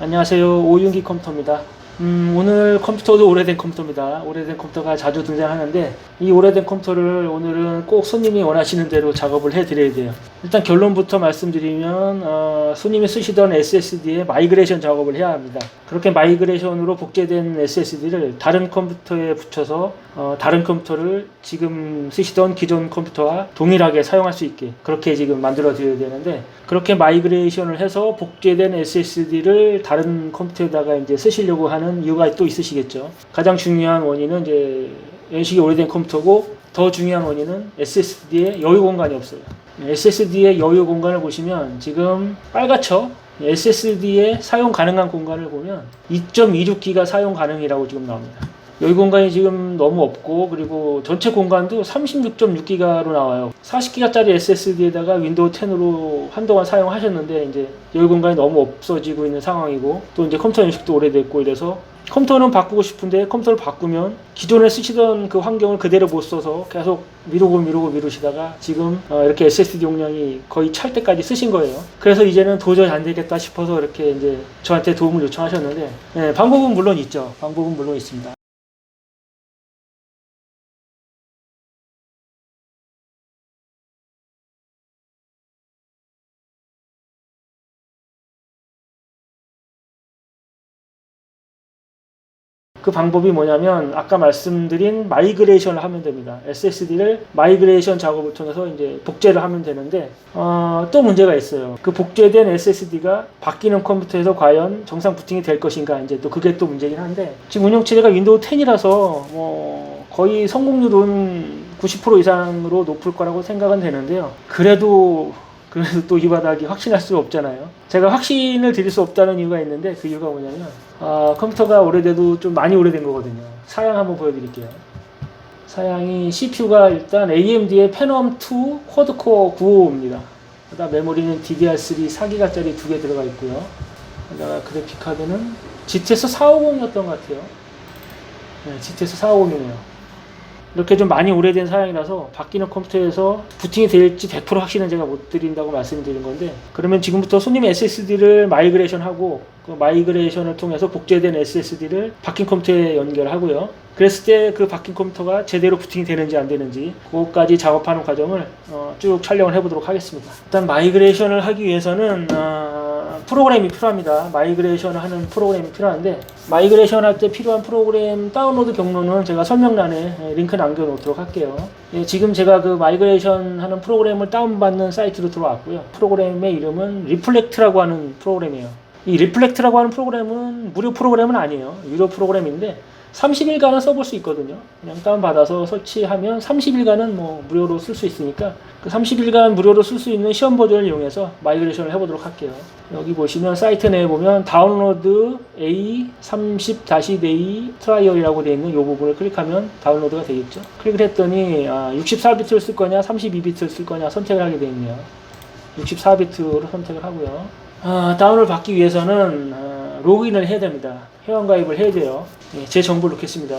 안녕하세요. 오윤기 컴퓨터입니다. 음, 오늘 컴퓨터도 오래된 컴퓨터입니다. 오래된 컴퓨터가 자주 등장하는데 이 오래된 컴퓨터를 오늘은 꼭 손님이 원하시는 대로 작업을 해드려야 돼요. 일단 결론부터 말씀드리면 어, 손님이 쓰시던 SSD에 마이그레이션 작업을 해야 합니다. 그렇게 마이그레이션으로 복제된 SSD를 다른 컴퓨터에 붙여서 어, 다른 컴퓨터를 지금 쓰시던 기존 컴퓨터와 동일하게 사용할 수 있게 그렇게 지금 만들어 드려야 되는데 그렇게 마이그레이션을 해서 복제된 SSD를 다른 컴퓨터에다가 이제 쓰시려고 하는 이유가 또 있으시겠죠. 가장 중요한 원인은 이제 연식이 오래된 컴퓨터고 더 중요한 원인은 SSD에 여유 공간이 없어요. SSD의 여유 공간을 보시면 지금 빨갛죠? SSD의 사용 가능한 공간을 보면 2.26기가 사용 가능이라고 지금 나옵니다. 여유 공간이 지금 너무 없고 그리고 전체 공간도 36.6기가로 나와요. 40기가짜리 SSD에다가 윈도우 10으로 한동안 사용하셨는데 이제 여유 공간이 너무 없어지고 있는 상황이고 또 이제 컴퓨터 연식도 오래됐고 이래서 컴퓨터는 바꾸고 싶은데 컴퓨터를 바꾸면 기존에 쓰시던 그 환경을 그대로 못 써서 계속 미루고 미루고 미루시다가 지금 어, 이렇게 SSD 용량이 거의 찰 때까지 쓰신 거예요. 그래서 이제는 도저히 안 되겠다 싶어서 이렇게 이제 저한테 도움을 요청하셨는데 네, 방법은 물론 있죠. 방법은 물론 있습니다. 그 방법이 뭐냐면 아까 말씀드린 마이그레이션을 하면 됩니다. SSD를 마이그레이션 작업을 통해서 이제 복제를 하면 되는데 어, 또 문제가 있어요. 그 복제된 SSD가 바뀌는 컴퓨터에서 과연 정상 부팅이 될 것인가 이제 또 그게 또 문제긴 한데 지금 운영 체제가 윈도우 10이라서 뭐 거의 성공률은 90% 이상으로 높을 거라고 생각은 되는데요. 그래도 그래도 또이 바닥이 확신할 수가 없잖아요. 제가 확신을 드릴 수 없다는 이유가 있는데 그 이유가 뭐냐면 아, 컴퓨터가 오래돼도 좀 많이 오래된 거거든요. 사양 한번 보여드릴게요. 사양이 CPU가 일단 AMD의 페넘 2 쿼드코어 955입니다. 그다음 메모리는 DDR3 4기가짜리 두 개 들어가 있고요. 그다가 그래픽 카드는 GTS 450이었던 것 같아요. 네, GTS 450이네요. 이렇게 좀 많이 오래된 사양이라서 바뀌는 컴퓨터에서 부팅이 될지 100% 확신은 제가 못 드린다고 말씀드린 건데 그러면 지금부터 손님이 SSD를 마이그레이션 하고 그 마이그레이션을 통해서 복제된 SSD를 바뀐 컴퓨터에 연결하고요. 그랬을 때 그 바뀐 컴퓨터가 제대로 부팅이 되는지 안 되는지 그것까지 작업하는 과정을 어, 쭉 촬영을 해보도록 하겠습니다. 일단 마이그레이션을 하기 위해서는 어, 프로그램이 필요합니다. 마이그레이션을 하는 프로그램이 필요한데 마이그레이션 할 때 필요한 프로그램 다운로드 경로는 제가 설명란에 예, 링크 남겨놓도록 할게요. 예, 지금 제가 그 마이그레이션 하는 프로그램을 다운받는 사이트로 들어왔고요. 프로그램의 이름은 리플렉트라고 하는 프로그램이에요. 이 리플렉트라고 하는 프로그램은 무료 프로그램은 아니에요. 유료 프로그램인데 30일간은 써볼 수 있거든요. 그냥 다운받아서 설치하면 30일간은 뭐 무료로 쓸 수 있으니까 그 30일간 무료로 쓸 수 있는 시험 버전을 이용해서 마이그레이션을 해보도록 할게요. 여기 보시면 사이트 내에 보면 다운로드 A30-A 트라이얼이라고 되어 있는 이 부분을 클릭하면 다운로드가 되겠죠. 클릭을 했더니 아, 64비트를 쓸 거냐 32비트를 쓸 거냐 선택을 하게 되어 있네요. 64비트로 선택을 하고요. 아, 다운을 받기 위해서는 아, 로그인을 해야 됩니다. 회원가입을 해야 돼요. 예, 제 정보를 넣겠습니다.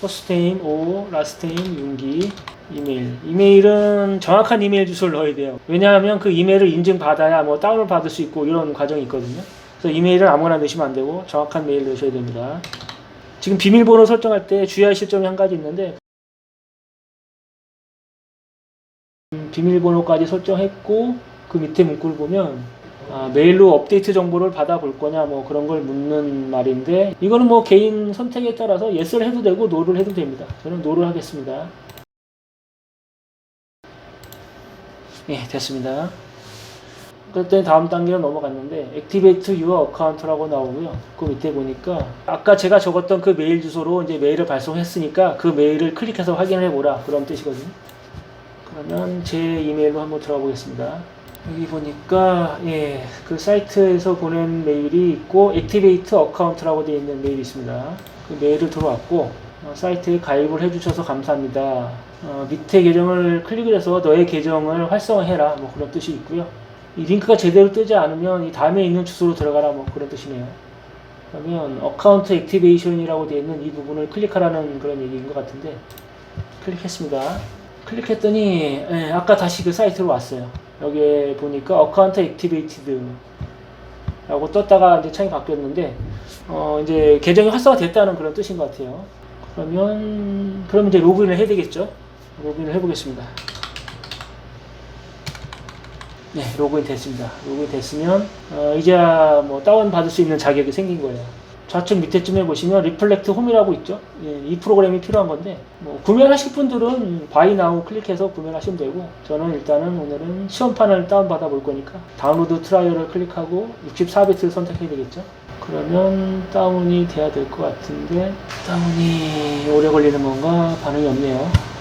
퍼스트네임 O, 라스트네임 윤기, 이메일. 이메일은 정확한 이메일 주소를 넣어야 돼요. 왜냐하면 그 이메일을 인증받아야 뭐 다운을 받을 수 있고 이런 과정이 있거든요. 그래서 이메일은 아무거나 넣으시면 안 되고 정확한 메일 넣으셔야 됩니다. 지금 비밀번호 설정할 때 주의하실 점이 한 가지 있는데 음, 비밀번호까지 설정했고 그 밑에 문구를 보면 아, 메일로 업데이트 정보를 받아볼 거냐 뭐 그런 걸 묻는 말인데 이거는 뭐 개인 선택에 따라서 예스를 해도 되고 노를 해도 됩니다. 저는 노를 하겠습니다. 예, 됐습니다. 그랬더니 다음 단계로 넘어갔는데 Activate Your Account라고 나오고요. 그 밑에 보니까 아까 제가 적었던 그 메일 주소로 이제 메일을 발송했으니까 그 메일을 클릭해서 확인해 보라 그런 뜻이거든요. 그러면 제 이메일로 한번 들어가 보겠습니다. 여기 보니까 예, 그 사이트에서 보낸 메일이 있고 액티베이트 어카운트라고 되어 있는 메일이 있습니다. 그 메일을 들어왔고 어, 사이트에 가입을 해주셔서 감사합니다. 어, 밑에 계정을 클릭을 해서 너의 계정을 활성화해라 뭐 그런 뜻이 있고요. 이 링크가 제대로 뜨지 않으면 이 다음에 있는 주소로 들어가라 뭐 그런 뜻이네요. 그러면 어카운트 액티베이션이라고 되어 있는 이 부분을 클릭하라는 그런 얘기인 것 같은데 클릭했습니다. 클릭했더니 예, 아까 다시 그 사이트로 왔어요. 여기에 보니까 어카운트 액티베이티드 라고 떴다가 이제 창이 바뀌었는데 어 이제 계정이 활성화됐다는 그런 뜻인 것 같아요. 그러면 그럼 이제 로그인을 해야 되겠죠. 로그인을 해보겠습니다. 네, 로그인 됐습니다. 로그인 됐으면 어, 이제 뭐 다운 받을 수 있는 자격이 생긴 거예요. 좌측 밑에쯤에 보시면 리플렉트 홈이라고 있죠. 예, 이 프로그램이 필요한 건데 뭐 구매를 하실 분들은 바이 나우 클릭해서 구매를 하시면 되고 저는 일단은 오늘은 시험판을 다운 받아 볼 거니까 다운로드 트라이얼을 클릭하고 64비트를 선택해야 되겠죠. 그러면 다운이 돼야 될 것 같은데 다운이 오래 걸리는 건가 반응이 없네요.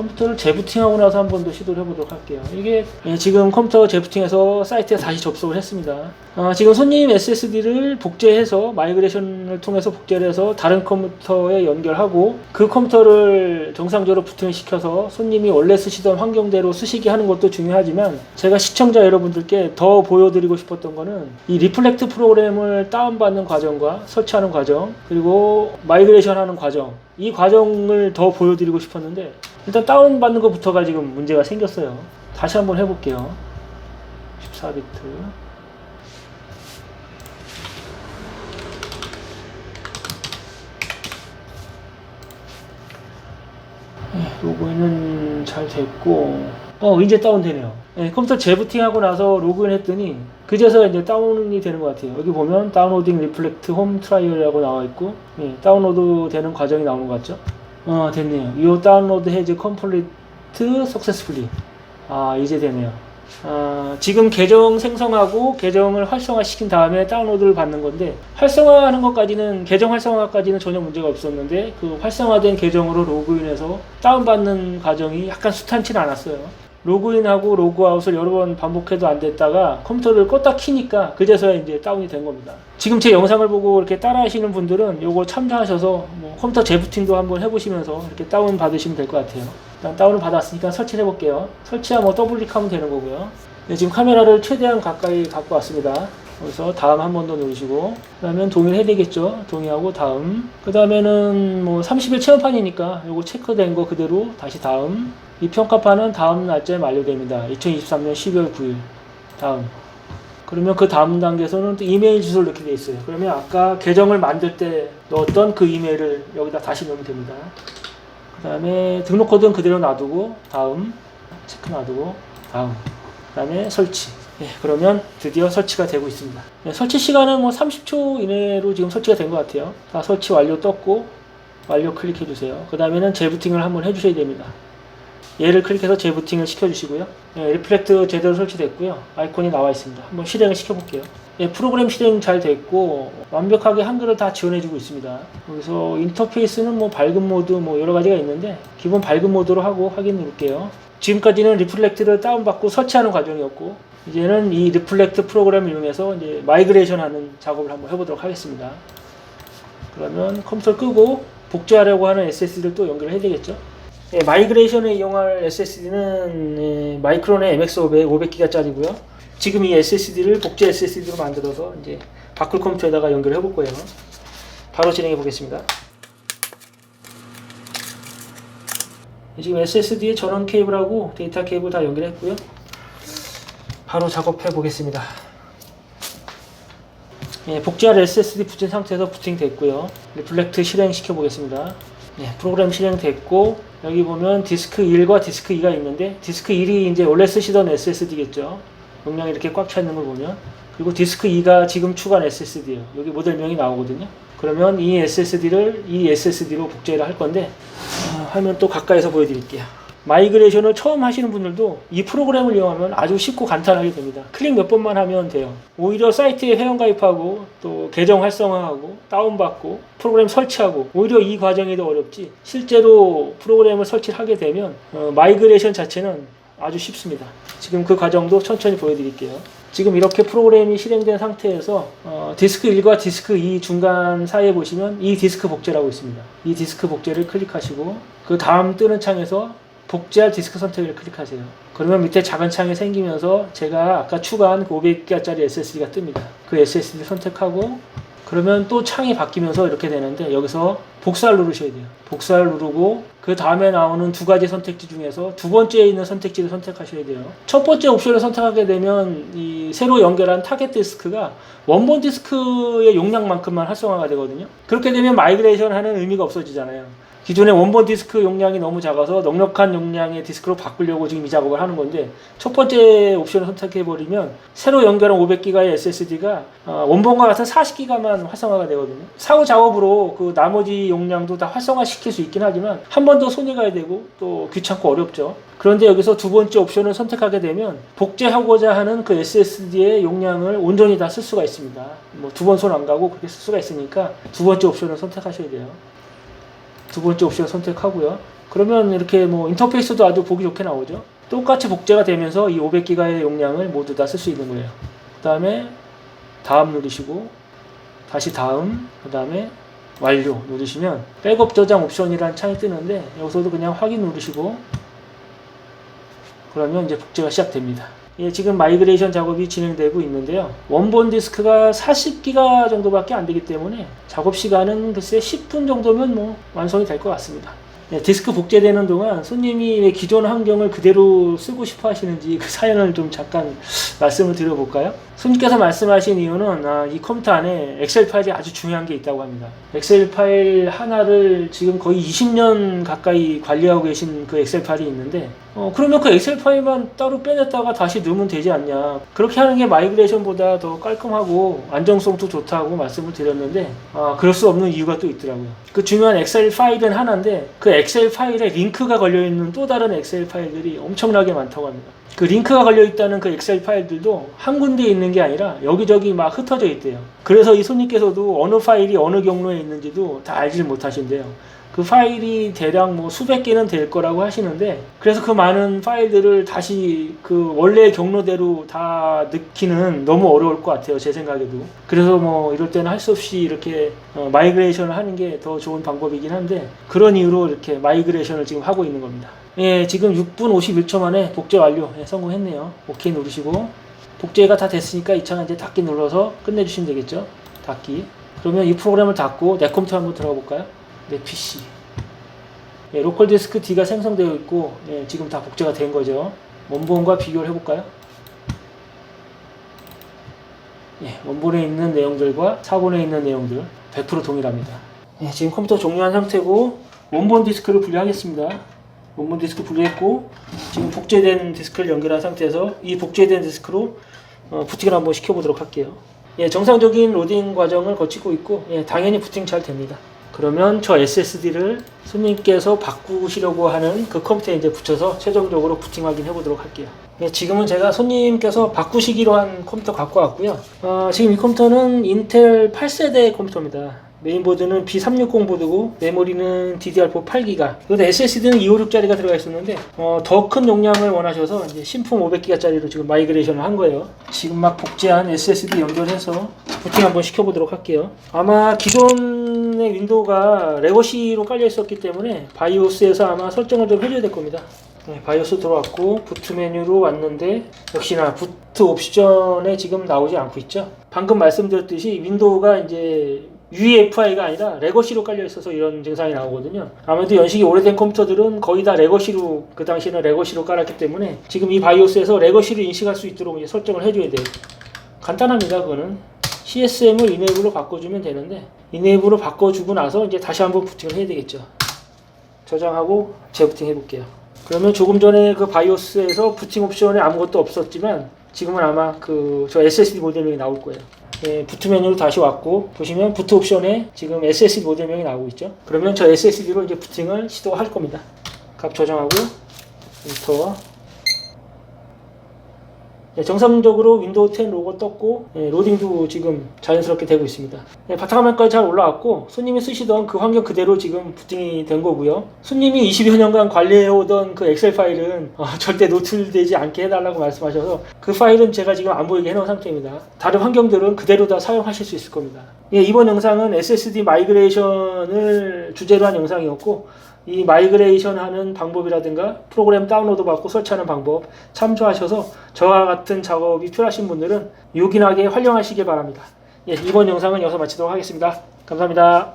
컴퓨터를 재부팅하고 나서 한 번 더 시도를 해보도록 할게요. 이게 예, 지금 컴퓨터 재부팅해서 사이트에 다시 접속을 했습니다. 아, 지금 손님 SSD를 복제해서 마이그레이션을 통해서 복제를 해서 다른 컴퓨터에 연결하고 그 컴퓨터를 정상적으로 부팅시켜서 손님이 원래 쓰시던 환경대로 쓰시게 하는 것도 중요하지만 제가 시청자 여러분들께 더 보여드리고 싶었던 거는 이 리플렉트 프로그램을 다운받는 과정과 설치하는 과정 그리고 마이그레이션 하는 과정 이 과정을 더 보여드리고 싶었는데 일단 다운받는 것부터가 지금 문제가 생겼어요. 다시 한번 해볼게요. 14비트. 로그인은 잘 됐고, 어, 이제 다운되네요. 네, 컴퓨터 재부팅하고 나서 로그인 했더니, 그제서 이제 다운이 되는 것 같아요. 여기 보면 다운로딩 리플렉트 홈 트라이얼이라고 나와 있고, 예, 다운로드 되는 과정이 나오는 것 같죠? 어, 됐네요. 이 다운로드 해즈 컴플리트 석세스풀리. 아, 이제 되네요. 아, 지금 계정 생성하고 계정을 활성화 시킨 다음에 다운로드를 받는 건데 활성화하는 것까지는 계정 활성화까지는 전혀 문제가 없었는데 그 활성화된 계정으로 로그인해서 다운받는 과정이 약간 수탄치는 않았어요. 로그인하고 로그아웃을 여러 번 반복해도 안 됐다가 컴퓨터를 껐다 키니까 그제서야 이제 다운이 된 겁니다. 지금 제 영상을 보고 이렇게 따라 하시는 분들은 요거 참조하셔서 뭐 컴퓨터 재부팅도 한번 해보시면서 이렇게 다운 받으시면 될 것 같아요. 일단 다운을 받았으니까 설치를 해볼게요. 설치하면 뭐 더블 클릭하면 되는 거고요. 네, 지금 카메라를 최대한 가까이 갖고 왔습니다. 그래서 다음 한 번 더 누르시고 그다음엔 동의해야 되겠죠. 동의하고 다음. 그 다음에는 뭐 30일 체험판이니까 요거 체크된 거 그대로 다시 다음. 이 평가판은 다음 날짜에 만료됩니다. 2023년 12월 9일. 다음. 그러면 그 다음 단계에서는 또 이메일 주소를 넣게 돼 있어요. 그러면 아까 계정을 만들 때 넣었던 그 이메일을 여기다 다시 넣으면 됩니다. 그 다음에 등록 코드는 그대로 놔두고 다음 체크 놔두고 다음 그 다음에 설치 예, 그러면 드디어 설치가 되고 있습니다. 예, 설치 시간은 뭐 30초 이내로 지금 설치가 된 것 같아요. 다 설치 완료 떴고 완료 클릭해 주세요. 그 다음에는 재부팅을 한번 해 주셔야 됩니다. 얘를 클릭해서 재부팅을 시켜 주시고요. 예, 리플렉트 제대로 설치됐고요. 아이콘이 나와 있습니다. 한번 실행을 시켜 볼게요. 예, 프로그램 실행 잘 됐고 완벽하게 한글을 다 지원해주고 있습니다. 그래서 인터페이스는 뭐 밝은 모드 뭐 여러 가지가 있는데 기본 밝은 모드로 하고 확인 누를게요. 지금까지는 리플렉트를 다운받고 설치하는 과정이었고 이제는 이 리플렉트 프로그램을 이용해서 이제 마이그레이션 하는 작업을 한번 해보도록 하겠습니다. 그러면 컴퓨터를 끄고 복제하려고 하는 SSD를 또 연결을 해야 되겠죠. 예, 마이그레이션에 이용할 SSD는 예, 마이크론의 MX500 500기가짜리고요. 지금 이 SSD를 복제 SSD로 만들어서 이제 바꿀 컴퓨터에다가 연결해 볼 거예요. 바로 진행해 보겠습니다. 지금 SSD에 전원 케이블하고 데이터 케이블 다 연결했고요. 바로 작업해 보겠습니다. 예, 복제할 SSD 붙인 상태에서 부팅 됐고요. 리플렉트 실행시켜 보겠습니다. 예, 프로그램 실행됐고 여기 보면 디스크 1과 디스크 2가 있는데 디스크 1이 이제 원래 쓰시던 SSD겠죠. 용량이 이렇게 꽉 차 있는 걸 보면 그리고 디스크 2가 지금 추가한 SSD예요. 여기 모델명이 나오거든요. 그러면 이 SSD를 이 SSD로 복제를 할 건데 어, 화면 또 가까이서 보여드릴게요. 마이그레이션을 처음 하시는 분들도 이 프로그램을 이용하면 아주 쉽고 간단하게 됩니다. 클릭 몇 번만 하면 돼요. 오히려 사이트에 회원 가입하고 또 계정 활성화하고 다운받고 프로그램 설치하고 오히려 이 과정이 더 어렵지 실제로 프로그램을 설치를 하게 되면 어, 마이그레이션 자체는 아주 쉽습니다. 지금 그 과정도 천천히 보여드릴게요. 지금 이렇게 프로그램이 실행된 상태에서 어, 디스크 1과 디스크 2 중간 사이에 보시면 이 디스크 복제라고 있습니다. 이 디스크 복제를 클릭하시고 그 다음 뜨는 창에서 복제할 디스크 선택을 클릭하세요. 그러면 밑에 작은 창이 생기면서 제가 아까 추가한 그 500기가짜리 SSD가 뜹니다. 그 SSD 선택하고 그러면 또 창이 바뀌면서 이렇게 되는데 여기서 복사를 누르셔야 돼요. 복사를 누르고 그 다음에 나오는 두 가지 선택지 중에서 두 번째에 있는 선택지를 선택하셔야 돼요. 첫 번째 옵션을 선택하게 되면 이 새로 연결한 타겟 디스크가 원본 디스크의 용량만큼만 활성화가 되거든요. 그렇게 되면 마이그레이션 하는 의미가 없어지잖아요. 기존의 원본 디스크 용량이 너무 작아서 넉넉한 용량의 디스크로 바꾸려고 지금 이 작업을 하는 건데 첫 번째 옵션을 선택해 버리면 새로 연결한 500기가의 SSD가 어, 원본과 같은 40기가만 활성화가 되거든요. 사후 작업으로 그 나머지 용량도 다 활성화 시킬 수 있긴 하지만 한 번 더 손이 가야 되고 또 귀찮고 어렵죠. 그런데 여기서 두 번째 옵션을 선택하게 되면 복제하고자 하는 그 SSD의 용량을 온전히 다 쓸 수가 있습니다. 뭐 두 번 손 안 가고 그렇게 쓸 수가 있으니까 두 번째 옵션을 선택하셔야 돼요. 두 번째 옵션 선택하고요. 그러면 이렇게 뭐 인터페이스도 아주 보기 좋게 나오죠. 똑같이 복제가 되면서 이 500기가의 용량을 모두 다 쓸 수 있는 거예요. 그 다음에 다음 누르시고 다시 다음 그 다음에 완료 누르시면 백업 저장 옵션이라는 창이 뜨는데 여기서도 그냥 확인 누르시고 그러면 이제 복제가 시작됩니다. 예, 지금 마이그레이션 작업이 진행되고 있는데요. 원본 디스크가 40기가 정도밖에 안 되기 때문에 작업 시간은 글쎄 10분 정도면 뭐 완성이 될 것 같습니다. 예, 디스크 복제되는 동안 손님이 왜 기존 환경을 그대로 쓰고 싶어 하시는지 그 사연을 좀 잠깐 말씀을 드려볼까요? 손님께서 말씀하신 이유는 아, 이 컴퓨터 안에 엑셀 파일이 아주 중요한 게 있다고 합니다. 엑셀 파일 하나를 지금 거의 20년 가까이 관리하고 계신 그 엑셀 파일이 있는데 어, 그러면 그 엑셀 파일만 따로 빼냈다가 다시 넣으면 되지 않냐. 그렇게 하는 게 마이그레이션보다 더 깔끔하고 안정성도 좋다고 말씀을 드렸는데 아, 그럴 수 없는 이유가 또 있더라고요. 그 중요한 엑셀 파일은 하나인데 그 엑셀 파일에 링크가 걸려있는 또 다른 엑셀 파일들이 엄청나게 많다고 합니다. 그 링크가 걸려 있다는 그 엑셀 파일들도 한 군데에 있는 게 아니라 여기저기 막 흩어져 있대요. 그래서 이 손님께서도 어느 파일이 어느 경로에 있는지도 다 알지 못하신대요. 그 파일이 대략 뭐 수백 개는 될 거라고 하시는데 그래서 그 많은 파일들을 다시 그 원래 경로대로 다 넣기는 너무 어려울 것 같아요 제 생각에도. 그래서 뭐 이럴 때는 할 수 없이 이렇게 어, 마이그레이션을 하는 게 더 좋은 방법이긴 한데 그런 이유로 이렇게 마이그레이션을 지금 하고 있는 겁니다. 예 지금 6분 51초 만에 복제 완료. 예, 성공했네요. 오케이 누르시고. 복제가 다 됐으니까 이창 이제 닫기 눌러서 끝내주시면 되겠죠? 닫기. 그러면 이 프로그램을 닫고 내 컴퓨터 한번 들어가 볼까요 내 PC. 예, 로컬 디스크 D가 생성되어 있고 예, 지금 다 복제가 된 거죠. 원본과 비교를 해볼까요? 예, 원본에 있는 내용들과 사본에 있는 내용들 100% 동일합니다. 예, 지금 컴퓨터 종료한 상태고 원본 디스크를 분리하겠습니다. 원본 디스크 분리했고 지금 복제된 디스크를 연결한 상태에서 이 복제된 디스크로 어, 부팅을 한번 시켜보도록 할게요. 예, 정상적인 로딩 과정을 거치고 있고 예, 당연히 부팅 잘 됩니다. 그러면 저 SSD를 손님께서 바꾸시려고 하는 그 컴퓨터에 이제 붙여서 최종적으로 부팅 확인해 보도록 할게요. 예, 지금은 제가 손님께서 바꾸시기로 한 컴퓨터 갖고 왔고요. 어, 지금 이 컴퓨터는 인텔 8세대 컴퓨터입니다. 메인보드는 B360 보드고 메모리는 DDR4 8기가. 그리고 SSD는 256짜리가 들어가 있었는데 어, 더 큰 용량을 원하셔서 이제 신품 500기가짜리로 지금 마이그레이션을 한 거예요. 지금 막 복제한 SSD 연결해서 부팅 한번 시켜보도록 할게요. 아마 기존의 윈도우가 레거시로 깔려 있었기 때문에 바이오스에서 아마 설정을 좀 해줘야 될 겁니다. 네, 바이오스 들어왔고 부트 메뉴로 왔는데 역시나 부트 옵션에 지금 나오지 않고 있죠. 방금 말씀드렸듯이 윈도우가 이제 UEFI가 아니라 레거시로 깔려 있어서 이런 증상이 나오거든요. 아무래도 연식이 오래된 컴퓨터들은 거의 다 레거시로 그 당시에는 레거시로 깔았기 때문에 지금 이 바이오스에서 레거시를 인식할 수 있도록 이제 설정을 해줘야 돼요. 간단합니다. 그거는 CSM을 이네이블로 바꿔주면 되는데 이네이블로 바꿔주고 나서 이제 다시 한번 부팅을 해야 되겠죠. 저장하고 재부팅 해볼게요. 그러면 조금 전에 그 바이오스에서 부팅 옵션에 아무것도 없었지만 지금은 아마 그 저 SSD 모델명이 나올 거예요. 예, 부트 메뉴로 다시 왔고 보시면 부트 옵션에 지금 SSD 모델명이 나오고 있죠. 그러면 저 SSD로 이제 부팅을 시도할 겁니다. 값 저장하고 인터 예, 정상적으로 윈도우 10 로고 떴고 예, 로딩도 지금 자연스럽게 되고 있습니다. 예, 바탕화면까지 잘 올라왔고 손님이 쓰시던 그 환경 그대로 지금 부팅이 된 거고요. 손님이 20여 년간 관리해오던 그 엑셀 파일은 어, 절대 노출되지 않게 해달라고 말씀하셔서 그 파일은 제가 지금 안 보이게 해놓은 상태입니다. 다른 환경들은 그대로 다 사용하실 수 있을 겁니다. 예, 이번 영상은 SSD 마이그레이션을 주제로 한 영상이었고 이 마이그레이션 하는 방법이라든가 프로그램 다운로드 받고 설치하는 방법 참조하셔서 저와 같은 작업이 필요하신 분들은 요긴하게 활용하시길 바랍니다. 예, 이번 영상은 여기서 마치도록 하겠습니다. 감사합니다.